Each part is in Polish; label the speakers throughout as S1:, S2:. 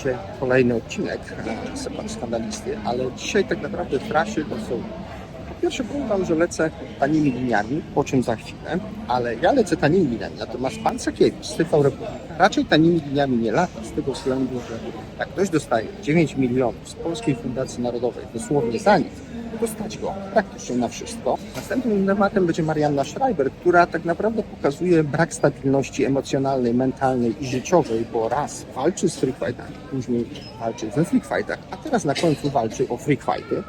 S1: oczywiście kolejny odcinek e, Skandalisty, ale dzisiaj tak naprawdę trasy to są po pierwsze powiem Wam, że lecę tanimi liniami, po czym za chwilę, ale ja lecę tanimi liniami, natomiast Pan Sakiewicz z TV Republika. Raczej tanimi liniami nie lata z tego względu, że jak ktoś dostaje 9 milionów z Polskiej Fundacji Narodowej dosłownie za nic, to stać go praktycznie na wszystko. Następnym tematem będzie Marianna Schreiber, która tak naprawdę pokazuje brak stabilności emocjonalnej, mentalnej i życiowej, bo raz walczy z free fightami, później walczy we free fightach, a teraz na końcu walczy o free fighty.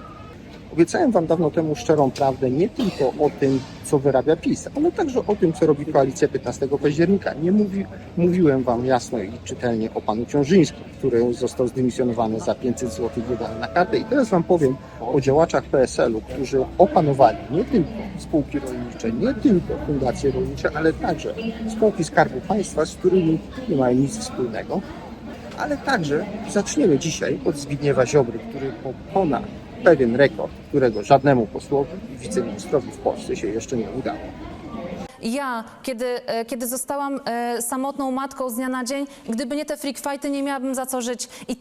S1: Obiecałem Wam dawno temu szczerą prawdę nie tylko o tym, co wyrabia PiS, ale także o tym, co robi koalicja 15 października. Nie mówi, mówiłem Wam jasno i czytelnie o panu Ciążyńskim, który został zdymisjonowany za 500 zł wydany na kartę. I teraz Wam powiem o działaczach PSL-u, którzy opanowali nie tylko spółki rolnicze, nie tylko fundacje rolnicze, ale także spółki Skarbu Państwa, z którymi nie mają nic wspólnego. Ale także zaczniemy dzisiaj od Zbigniewa Ziobry, który pokona pewien rekord, którego żadnemu posłowi i wiceministrowi w Polsce się jeszcze nie udało.
S2: Ja, kiedy, e, kiedy zostałam e, samotną matką z dnia na dzień, gdyby nie te freak fighty, nie miałabym za co żyć. I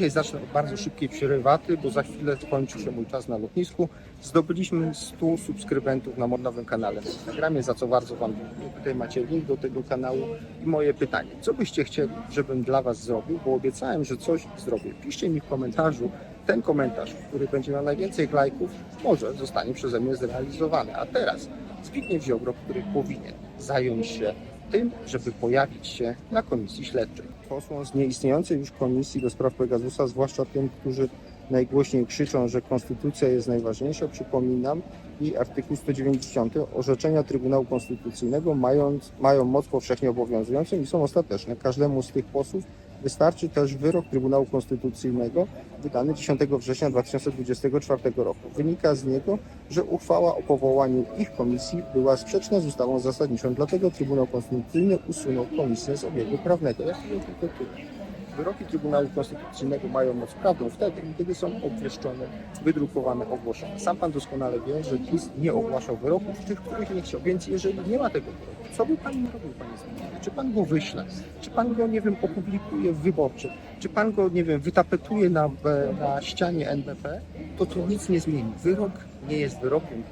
S1: Dzisiaj zacznę od bardzo szybkiej przerywaty, bo za chwilę kończy się mój czas na lotnisku. Zdobyliśmy 100 subskrybentów na nowym kanale na Instagramie, za co bardzo Wam dziękuję. Tutaj macie link do tego kanału i moje pytanie. Co byście chcieli, żebym dla Was zrobił? Bo obiecałem, że coś zrobię. Piszcie mi w komentarzu. Ten komentarz, który będzie miał najwięcej lajków, może zostanie przeze mnie zrealizowany. A teraz Zbigniew Ziobro, który powinien zająć się tym, żeby pojawić się na komisji śledczej. Posłom z nieistniejącej już komisji do spraw Pegasusa, zwłaszcza tym, którzy najgłośniej krzyczą, że konstytucja jest najważniejsza, przypominam, i artykuł 190 orzeczenia Trybunału Konstytucyjnego mając, mają moc powszechnie obowiązującą i są ostateczne. Każdemu z tych posłów wystarczy też wyrok Trybunału Konstytucyjnego wydany 10 września 2024 roku. Wynika z niego, że uchwała o powołaniu ich komisji była sprzeczna z ustawą zasadniczą, dlatego Trybunał Konstytucyjny usunął komisję z obiegu prawnego. Tyle. Wyroki Trybunału Konstytucyjnego mają moc prawną wtedy, kiedy są obwieszczone, wydrukowane, ogłoszone. Sam Pan doskonale wie, że PiS nie ogłaszał wyroków, tych, których nie chciał. Więc jeżeli nie ma tego wyroku, co by Pan robił, Panie Zbigniewie? Czy Pan go wyśle? Czy Pan go, nie wiem, opublikuje w wyborczym? Czy Pan go, nie wiem, wytapetuje na, na ścianie NBP? To to nic nie zmieni. Wyrok nie jest wyrokiem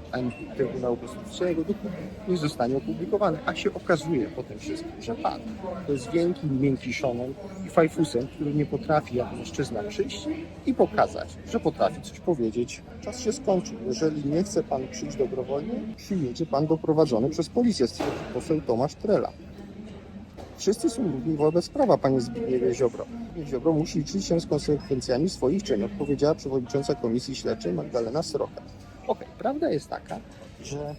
S1: Trybunału Konstytucyjnego, dopóki nie zostanie opublikowany. A się okazuje po tym wszystkim, że Pan to jest wielkim miękiszonem i fajfusem, który nie potrafi jak mężczyzna przyjść i pokazać, że potrafi coś powiedzieć. Czas się skończył. Jeżeli nie chce Pan przyjść dobrowolnie, przyjedzie Pan doprowadzony przez policję, stwierdził poseł Tomasz Trela. Wszyscy są równi wobec prawa, panie Zbigniewie Ziobro. Ziobro musi liczyć się z konsekwencjami swoich czynów, powiedziała przewodnicząca Komisji Śledczej Magdalena Sroka. Okej, prawda jest taka, że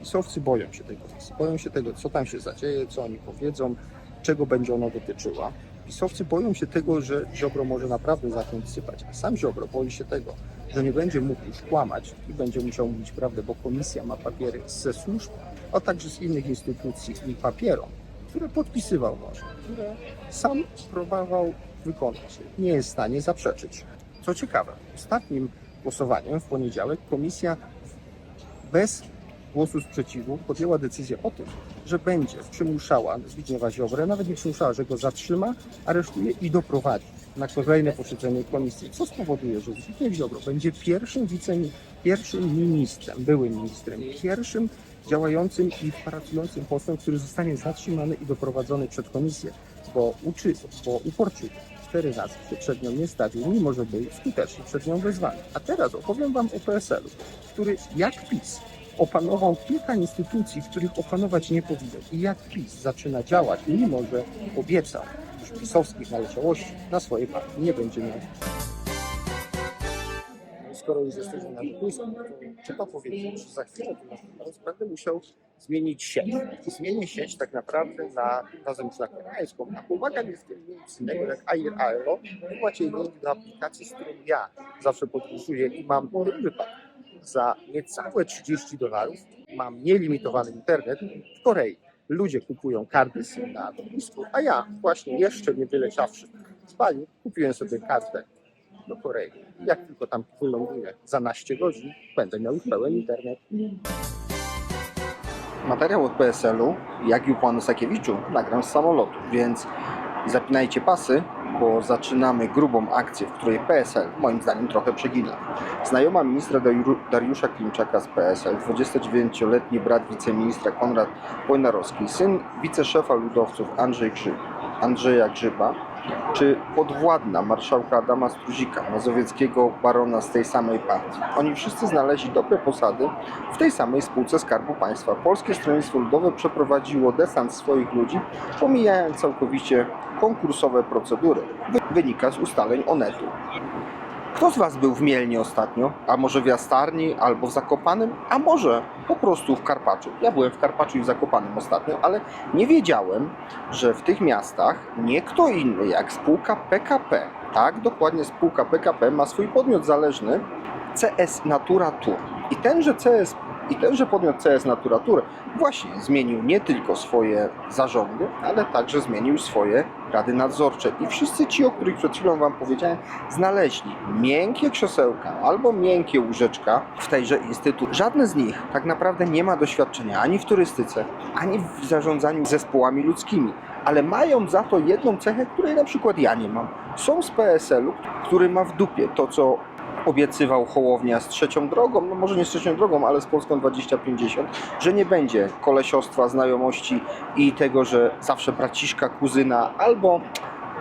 S1: pisowcy boją się tej komisji, boją się tego, co tam się zadzieje, co oni powiedzą, czego będzie ona dotyczyła. Pisowcy boją się tego, że Ziobro może naprawdę zacząć sypać, a sam Ziobro boi się tego, że nie będzie mógł już kłamać i będzie musiał mówić prawdę, bo komisja ma papiery ze służb, a także z innych instytucji i papierom, które podpisywał może, które sam próbował wykonać. Nie jest w stanie zaprzeczyć. Co ciekawe, ostatnim głosowaniem w poniedziałek komisja bez głosu sprzeciwu podjęła decyzję o tym, że będzie przymuszała Zbigniewa Ziobrę, nawet nie przymuszała, że go zatrzyma, aresztuje i doprowadzi na kolejne posiedzenie komisji, co spowoduje, że Zbigniew Ziobro będzie pierwszym wice, pierwszym ministrem, byłym ministrem, pierwszym działającym i pracującym posłem, który zostanie zatrzymany i doprowadzony przed komisję, bo uczy, bo uporczywie cztery razy się przed nią nie stawił, mimo że był skutecznie przed nią wezwany. A teraz opowiem Wam o PSL-u, który jak PiS opanował kilka instytucji, których opanować nie powinien. I jak PiS zaczyna działać, mimo że obiecał, że pisowskich naleciałości na swojej partii nie będzie miał. Skoro już jesteśmy na lotnisku, to trzeba powiedzieć, że za chwilę będę musiał zmienić sieć. Zmienię sieć tak naprawdę na, razem z koreańską. A w tym nic innego jak Air Aero. Macie link do aplikacji, z którą ja zawsze podróżuję i mam w tym za niecałe 30 dolarów mam nielimitowany internet w Korei. Ludzie kupują karty SIM na lotnisku, a ja właśnie jeszcze nie wyleciawszy z Bali kupiłem sobie kartę do Korei. I Jak tylko tam wyląduję za naście godzin, będę miał pełen internet. Materiał od PSL-u, jak i u panu Sakiewiczu, nagram z samolotu, więc zapinajcie pasy, bo zaczynamy grubą akcję, w której PSL moim zdaniem trochę przegina. Znajoma ministra Dariu- Dariusza Klimczaka z PSL, 29-letni brat wiceministra Konrad Wojnarowski, syn wiceszefa ludowców Andrzej Grzyb, Andrzeja Grzyba, czy podwładna marszałka Adama Struzika, mazowieckiego barona z tej samej partii. Oni wszyscy znaleźli dobre posady w tej samej spółce Skarbu Państwa. Polskie Stronnictwo Ludowe przeprowadziło desant swoich ludzi, pomijając całkowicie konkursowe procedury. Wy- Wynika z ustaleń Onetu. Kto z Was był w Mielnie ostatnio? A może w Jastarni albo w Zakopanem? A może po prostu w Karpaczu? Ja byłem w Karpaczu i w Zakopanem ostatnio, ale nie wiedziałem, że w tych miastach nie kto inny jak spółka PKP, tak, dokładnie spółka PKP ma swój podmiot zależny CS Natura Tour. I tenże CS i tenże podmiot CS Natura Tour właśnie zmienił nie tylko swoje zarządy, ale także zmienił swoje rady nadzorcze. I wszyscy ci, o których przed chwilą Wam powiedziałem, znaleźli miękkie krzesełka albo miękkie łóżeczka w tejże instytucji. Żadne z nich tak naprawdę nie ma doświadczenia ani w turystyce, ani w zarządzaniu zespołami ludzkimi, ale mają za to jedną cechę, której na przykład ja nie mam. Są z PSL-u, który ma w dupie to, co obiecywał Hołownia z trzecią drogą, no może nie z trzecią drogą, ale z Polską 2050, że nie będzie kolesiostwa, znajomości i tego, że zawsze braciszka, kuzyna albo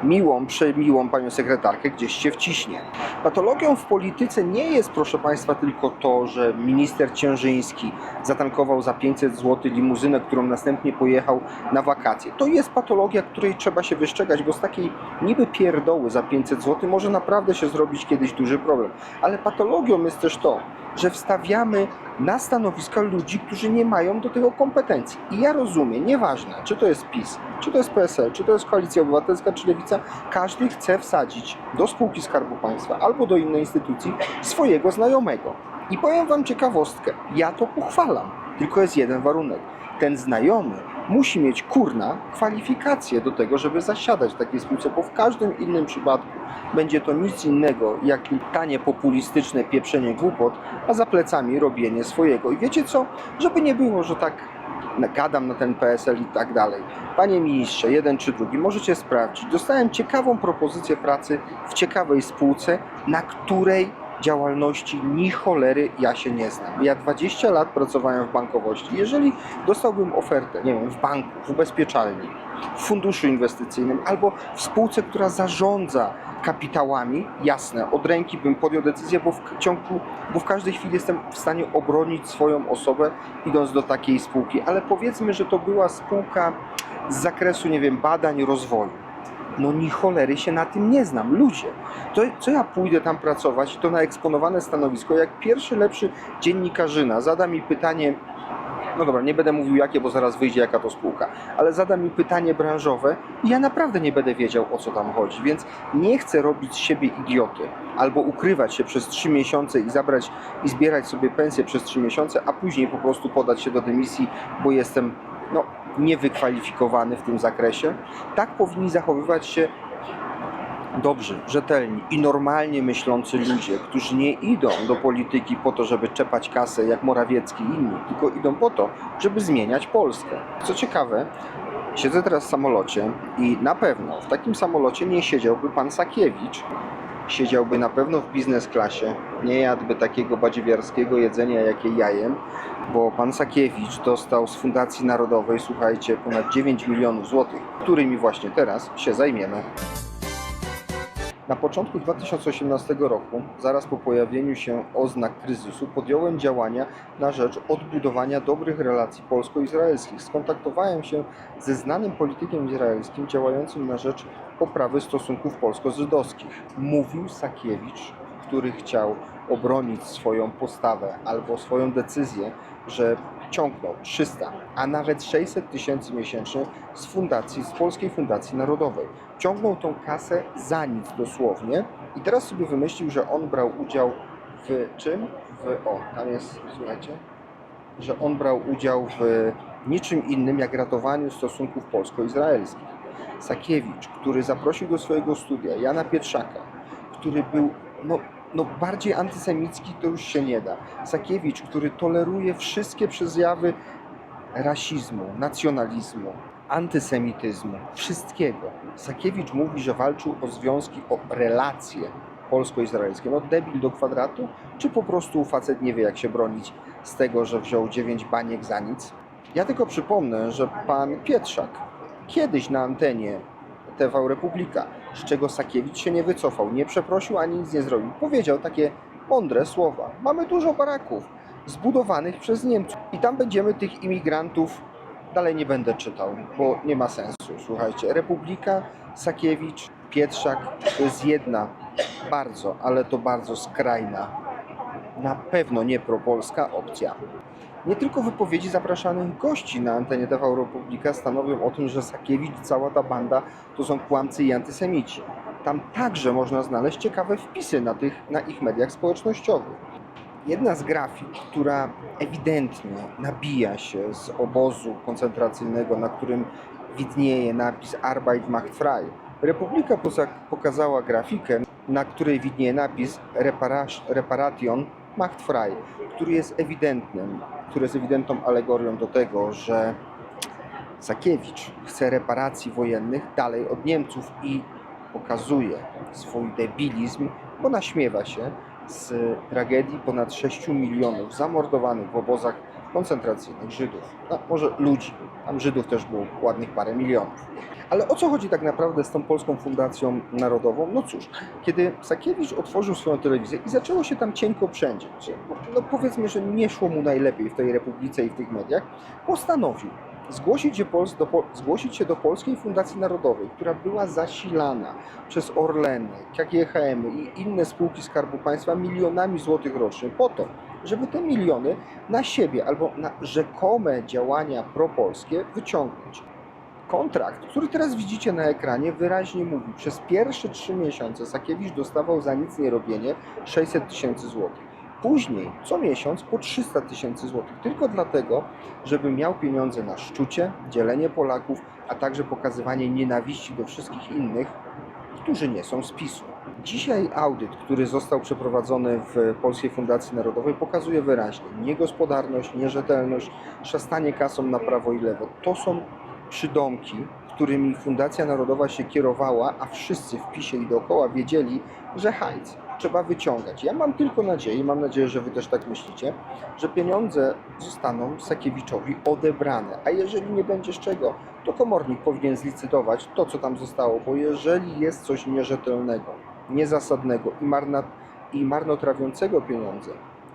S1: miłą, przemiłą panią sekretarkę gdzieś się wciśnie. Patologią w polityce nie jest, proszę Państwa, tylko to, że minister Ciężyński zatankował za 500 zł limuzynę, którą następnie pojechał na wakacje. To jest patologia, której trzeba się wystrzegać, bo z takiej niby pierdoły za 500 zł może naprawdę się zrobić kiedyś duży problem. Ale patologią jest też to, że wstawiamy na stanowiska ludzi, którzy nie mają do tego kompetencji. I ja rozumiem, nieważne, czy to jest PiS, czy to jest PSL, czy to jest Koalicja Obywatelska, czy Lewica, każdy chce wsadzić do spółki Skarbu Państwa albo do innej instytucji swojego znajomego. I powiem Wam ciekawostkę, ja to pochwalam, tylko jest jeden warunek. Ten znajomy musi mieć kurna kwalifikacje do tego, żeby zasiadać w takiej spółce, bo w każdym innym przypadku będzie to nic innego jak tanie populistyczne pieprzenie głupot, a za plecami robienie swojego. I wiecie co? Żeby nie było, że tak gadam na ten PSL i tak dalej. Panie ministrze, jeden czy drugi, możecie sprawdzić. Dostałem ciekawą propozycję pracy w ciekawej spółce, na której działalności ni cholery ja się nie znam. Ja 20 lat pracowałem w bankowości. Jeżeli dostałbym ofertę, nie wiem, w banku, w ubezpieczalni, w funduszu inwestycyjnym albo w spółce, która zarządza kapitałami, jasne, od ręki bym podjął decyzję, bo w ciągu, bo w każdej chwili jestem w stanie obronić swoją osobę, idąc do takiej spółki. Ale powiedzmy, że to była spółka z zakresu, nie wiem, badań, rozwoju. No ni cholery się na tym nie znam. Ludzie, to co ja pójdę tam pracować, to na eksponowane stanowisko, jak pierwszy lepszy dziennikarzyna zada mi pytanie, no dobra, nie będę mówił jakie, bo zaraz wyjdzie jaka to spółka, ale zada mi pytanie branżowe i ja naprawdę nie będę wiedział o co tam chodzi, więc nie chcę robić z siebie idioty albo ukrywać się przez trzy miesiące i zabrać i zbierać sobie pensję przez trzy miesiące, a później po prostu podać się do dymisji, bo jestem no, niewykwalifikowany w tym zakresie. Tak powinni zachowywać się dobrzy, rzetelni i normalnie myślący ludzie, którzy nie idą do polityki po to, żeby czepać kasę jak Morawiecki i inni, tylko idą po to, żeby zmieniać Polskę. Co ciekawe, siedzę teraz w samolocie i na pewno w takim samolocie nie siedziałby pan Sakiewicz. Siedziałby na pewno w biznes klasie, nie jadłby takiego badziewiarskiego jedzenia, jakie ja jem, bo pan Sakiewicz dostał z Fundacji Narodowej, słuchajcie, ponad 9 milionów złotych, którymi właśnie teraz się zajmiemy. Na początku 2018 roku, zaraz po pojawieniu się oznak kryzysu, podjąłem działania na rzecz odbudowania dobrych relacji polsko-izraelskich. Skontaktowałem się ze znanym politykiem izraelskim działającym na rzecz poprawy stosunków polsko-żydowskich. Mówił Sakiewicz, który chciał obronić swoją postawę albo swoją decyzję, że ciągnął 300, a nawet 600 tysięcy miesięcznie z fundacji, z Polskiej Fundacji Narodowej. Ciągnął tą kasę za nic dosłownie i teraz sobie wymyślił, że on brał udział w czym? W, o, tam jest, słuchajcie, że on brał udział w niczym innym jak ratowaniu stosunków polsko-izraelskich. Sakiewicz, który zaprosił do swojego studia Jana Pietrzaka, który był no, no bardziej antysemicki to już się nie da. Sakiewicz, który toleruje wszystkie przejawy rasizmu, nacjonalizmu, antysemityzmu, wszystkiego. Sakiewicz mówi, że walczył o związki, o relacje polsko-izraelskie. No debil do kwadratu, czy po prostu facet nie wie jak się bronić z tego, że wziął dziewięć baniek za nic? Ja tylko przypomnę, że pan Pietrzak kiedyś na antenie TV Republika, z czego Sakiewicz się nie wycofał, nie przeprosił ani nic nie zrobił. Powiedział takie mądre słowa. Mamy dużo baraków zbudowanych przez Niemców i tam będziemy tych imigrantów dalej nie będę czytał, bo nie ma sensu. Słuchajcie, Republika, Sakiewicz, Pietrzak to jest jedna bardzo, ale to bardzo skrajna, na pewno nie propolska opcja. Nie tylko wypowiedzi zapraszanych gości na antenie TV Republika stanowią o tym, że Sakiewicz, cała ta banda to są kłamcy i antysemici. Tam także można znaleźć ciekawe wpisy na, tych, na ich mediach społecznościowych. Jedna z grafik, która ewidentnie nabija się z obozu koncentracyjnego, na którym widnieje napis Arbeit macht frei. Republika pokazała grafikę, na której widnieje napis Repara- Reparation macht frei, który jest ewidentnym, który jest ewidentną alegorią do tego, że Sakiewicz chce reparacji wojennych dalej od Niemców i pokazuje swój debilizm, bo naśmiewa się z tragedii ponad 6 milionów zamordowanych w obozach koncentracyjnych Żydów. No, może ludzi, tam Żydów też było ładnych parę milionów. Ale o co chodzi tak naprawdę z tą Polską Fundacją Narodową? No cóż, kiedy Sakiewicz otworzył swoją telewizję i zaczęło się tam cienko przędzieć, że, no powiedzmy, że nie szło mu najlepiej w tej Republice i w tych mediach, postanowił zgłosić się, do, zgłosić się do Polskiej Fundacji Narodowej, która była zasilana przez Orleny, KGHM i inne spółki Skarbu Państwa milionami złotych rocznie po to, żeby te miliony na siebie albo na rzekome działania propolskie wyciągnąć. Kontrakt, który teraz widzicie na ekranie, wyraźnie mówi, przez pierwsze trzy miesiące Sakiewicz dostawał za nic nie robienie 600 tysięcy złotych. Później co miesiąc po 300 tysięcy złotych, tylko dlatego, żeby miał pieniądze na szczucie, dzielenie Polaków, a także pokazywanie nienawiści do wszystkich innych, którzy nie są z PiSu. Dzisiaj audyt, który został przeprowadzony w Polskiej Fundacji Narodowej, pokazuje wyraźnie niegospodarność, nierzetelność, szastanie kasą na prawo i lewo. To są przydomki, którymi Fundacja Narodowa się kierowała, a wszyscy w PiSie i dookoła wiedzieli, że hajc trzeba wyciągać. Ja mam tylko nadzieję, mam nadzieję, że Wy też tak myślicie, że pieniądze zostaną Sakiewiczowi odebrane. A jeżeli nie będzie z czego, to komornik powinien zlicytować to, co tam zostało, bo jeżeli jest coś nierzetelnego, niezasadnego i, marna, i marnotrawiącego pieniądze,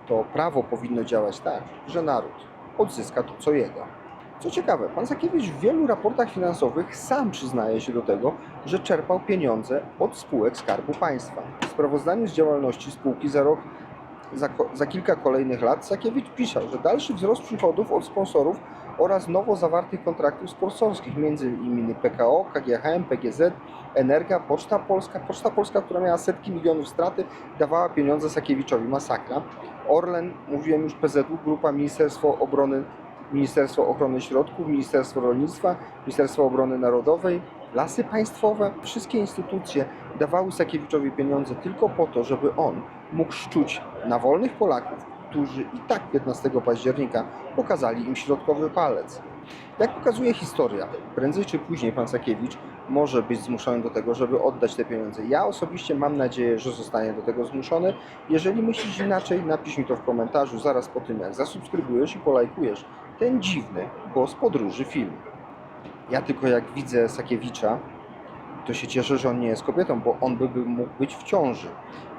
S1: to prawo powinno działać tak, że naród odzyska to, co jego. Co ciekawe, pan Sakiewicz w wielu raportach finansowych sam przyznaje się do tego, że czerpał pieniądze od spółek Skarbu Państwa. W sprawozdaniu z działalności spółki za rok za, za kilka kolejnych lat Sakiewicz pisze, że dalszy wzrost przychodów od sponsorów oraz nowo zawartych kontraktów sponsorskich, innymi PKO, KGHM, PGZ, Energa, Poczta Polska, Poczta Polska, która miała setki milionów straty, dawała pieniądze Sakiewiczowi. Masakra. Orlen, mówiłem już, PZU, Grupa Ministerstwo Obrony, Ministerstwo Ochrony Środków, Ministerstwo Rolnictwa, Ministerstwo Obrony Narodowej, Lasy Państwowe, wszystkie instytucje dawały Sakiewiczowi pieniądze tylko po to, żeby on mógł szczuć na wolnych Polaków, którzy i tak 15 października pokazali im środkowy palec. Jak pokazuje historia, prędzej czy później pan Sakiewicz może być zmuszony do tego, żeby oddać te pieniądze. Ja osobiście mam nadzieję, że zostanie do tego zmuszony. Jeżeli myślisz inaczej, napisz mi to w komentarzu zaraz po tym, jak zasubskrybujesz i polajkujesz ten dziwny głos podróży film. Ja tylko jak widzę Sakiewicza, to się cieszę, że on nie jest kobietą, bo on by, by mógł być w ciąży.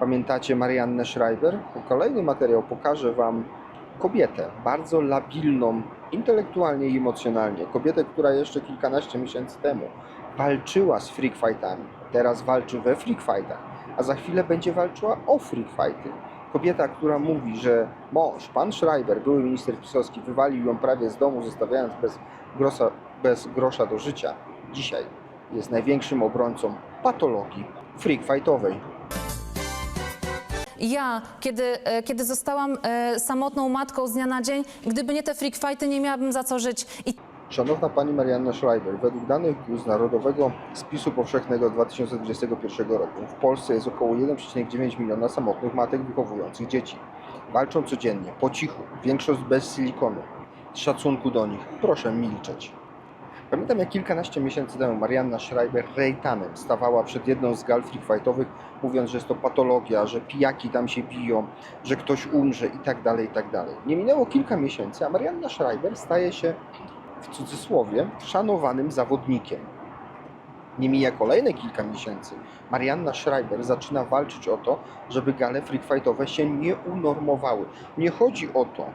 S1: Pamiętacie Mariannę Schreiber? Kolejny materiał pokaże Wam kobietę, bardzo labilną intelektualnie i emocjonalnie. Kobietę, która jeszcze kilkanaście miesięcy temu walczyła z freak fightami, teraz walczy we freak fightach, a za chwilę będzie walczyła o freak fighty. Kobieta, która mówi, że mąż, pan Schreiber, były minister pisowski, wywalił ją prawie z domu, zostawiając bez bez grosza do życia, dzisiaj jest największym obrońcą patologii freak fightowej.
S2: Ja, kiedy, e, kiedy zostałam e, samotną matką z dnia na dzień, gdyby nie te freak fighty, nie miałabym za co żyć. I
S1: Szanowna Pani Marianna Schreiber, według danych z Narodowego Spisu Powszechnego 2021 roku w Polsce jest około 1,9 miliona samotnych matek wychowujących dzieci. Walczą codziennie, po cichu, większość bez silikonu. Z szacunku do nich, proszę milczeć. Pamiętam jak kilkanaście miesięcy temu Marianna Schreiber rejtanem stawała przed jedną z gal freak fightowych, mówiąc, że jest to patologia, że pijaki tam się biją, że ktoś umrze i tak dalej, i tak dalej. Nie minęło kilka miesięcy, a Marianna Schreiber staje się w cudzysłowie szanowanym zawodnikiem. Nie mija kolejne kilka miesięcy. Marianna Schreiber zaczyna walczyć o to, żeby gale freak fightowe się nie unormowały. Nie chodzi o to,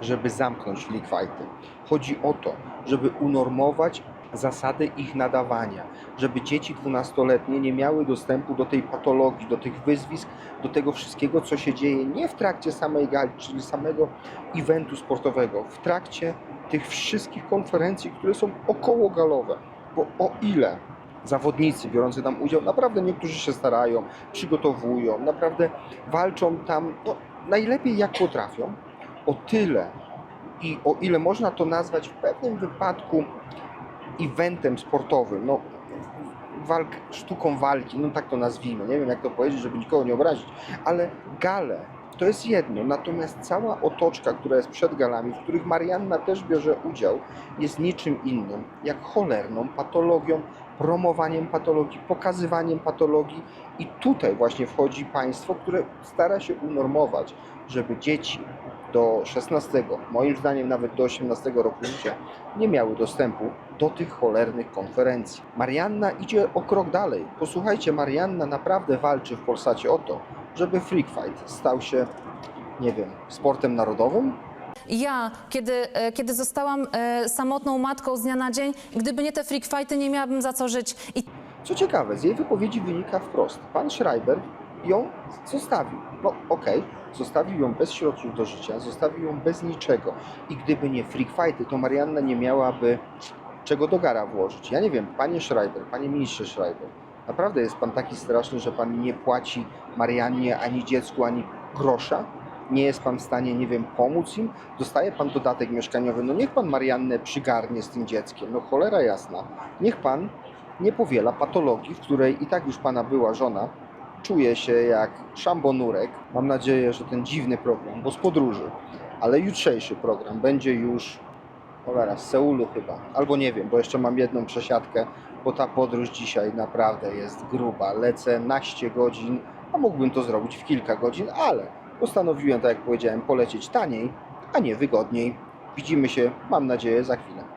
S1: żeby zamknąć fighty. Chodzi o to, żeby unormować zasady ich nadawania, żeby dzieci dwunastoletnie nie miały dostępu do tej patologii, do tych wyzwisk, do tego wszystkiego, co się dzieje nie w trakcie samej gali, czyli samego eventu sportowego, w trakcie tych wszystkich konferencji, które są okołogalowe. Bo o ile zawodnicy biorący tam udział, naprawdę niektórzy się starają, przygotowują, naprawdę walczą tam no, najlepiej jak potrafią, o tyle i o ile można to nazwać w pewnym wypadku eventem sportowym, no walk, sztuką walki, no tak to nazwijmy, nie wiem jak to powiedzieć, żeby nikogo nie obrazić, ale gale to jest jedno, natomiast cała otoczka, która jest przed galami, w których Marianna też bierze udział, jest niczym innym, jak cholerną patologią, promowaniem patologii, pokazywaniem patologii. I tutaj właśnie wchodzi państwo, które stara się unormować, żeby dzieci do 16, moim zdaniem nawet do 18 roku życia, nie miały dostępu do tych cholernych konferencji. Marianna idzie o krok dalej. Posłuchajcie, Marianna naprawdę walczy w Polsacie o to, żeby freak fight stał się, nie wiem, sportem narodowym?
S2: Ja, kiedy, e, kiedy zostałam e, samotną matką z dnia na dzień, gdyby nie te freak fighty, nie miałabym za co żyć. I
S1: Co ciekawe, z jej wypowiedzi wynika wprost. Pan Schreiber ją zostawił. No okej, zostawił ją bez środków do życia, zostawił ją bez niczego. I gdyby nie freak fighty, to Marianna nie miałaby czego do gara włożyć. Ja nie wiem, panie Schreiber, panie ministrze Schreiber, naprawdę jest pan taki straszny, że pan nie płaci Mariannie ani dziecku, ani grosza? Nie jest pan w stanie, nie wiem, pomóc im? Dostaje pan dodatek mieszkaniowy, no niech pan Mariannę przygarnie z tym dzieckiem, no cholera jasna. Niech pan nie powiela patologii, w której i tak już pana była żona czuje się jak szambonurek. Mam nadzieję, że ten dziwny program, bo z podróży, ale jutrzejszy program będzie już cholera, z Seulu chyba, albo nie wiem, bo jeszcze mam jedną przesiadkę, bo ta podróż dzisiaj naprawdę jest gruba. Lecę naście godzin, a mógłbym to zrobić w kilka godzin, ale postanowiłem, tak jak powiedziałem, polecieć taniej, a nie wygodniej. Widzimy się, mam nadzieję, za chwilę.